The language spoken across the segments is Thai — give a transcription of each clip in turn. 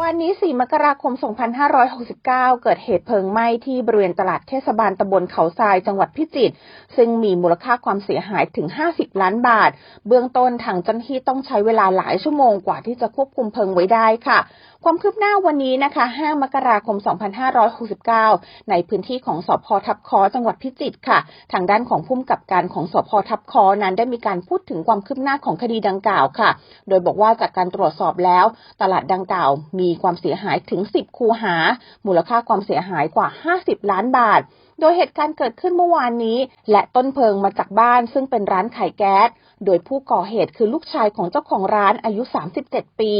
วันี้ 4 มกราคม 2569 เกิดเหตุเพลิงไหม้ที่บริเวณตลาดเทศบาลตำบลเขาทรายจังหวัดพิจิตร ซึ่งมีมูลค่าความเสียหายถึง 50 ล้านบาท เบื้องต้นทางเจ้าหน้าที่ต้องใช้เวลาหลายชั่วโมงกว่าที่จะควบคุมเพลิงไว้ได้ค่ะ ความคืบหน้าวันนี้นะคะ 5 มกราคม 2569 ในพื้นที่ของสพทับคอจังหวัดพิจิตรค่ะ ทางด้านของผู้กำกับการของสพทับคอนั้นได้มีการพูดถึงความคืบหน้าของคดีดังกล่าวค่ะ โดยบอกว่าจากการตรวจสอบแล้ว ตลาดดังกล่าวมีความเสียหายถึง 10 คูหา มูลค่าความเสียหายกว่า 50 ล้านบาท โดยเหตุการณ์เกิดขึ้นเมื่อวานนี้ และต้นเพลิงมาจากบ้านซึ่งเป็นร้านขายแก๊ส โดยผู้ก่อเหตุคือลูกชายของเจ้าของร้านอายุ 37 ปี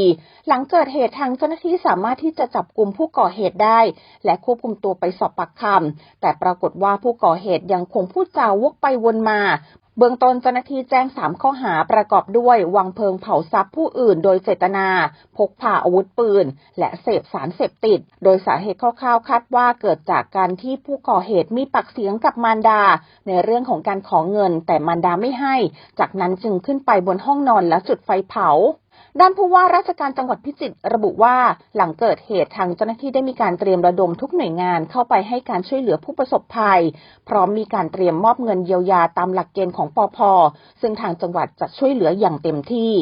หลังเกิดเหตุทางเจ้าหน้าที่สามารถที่จะจับกลุ่มผู้ก่อเหตุได้ และควบคุมตัวไปสอบปากคำแต่ปรากฏว่าผู้ก่อเหตุยังคงพูดจาวกไปวนมา เบื้องต้นเจ้าหน้าที่แจ้ง 3 ข้อหาประกอบด้วยวางเพลิงเผาทรัพย์ผู้อื่นโดยเจตนา พกพาอาวุธปืน และเสพสารเสพติด โดยสาเหตุคร่าวๆคาดว่าเกิดจากการที่ผู้ก่อเหตุมีปากเสียงกับมารดา ในเรื่องของการขอเงินแต่มารดาไม่ให้ จากนั้นจึงขึ้นไปบนห้องนอนและจุดไฟเผา ด้านผู้ว่าราชการจังหวัดพิจิตรระบุว่า หลังเกิดเหตุทางเจ้าหน้าที่ได้มีการเตรียมระดมทุกหน่วยงานเข้าไปให้การช่วยเหลือผู้ประสบภัย พร้อมมีการเตรียมมอบเงินเยียวยาตามหลักเกณฑ์ของปอพซึ่งทางจังหวัดจะช่วยเหลืออย่างเต็มที่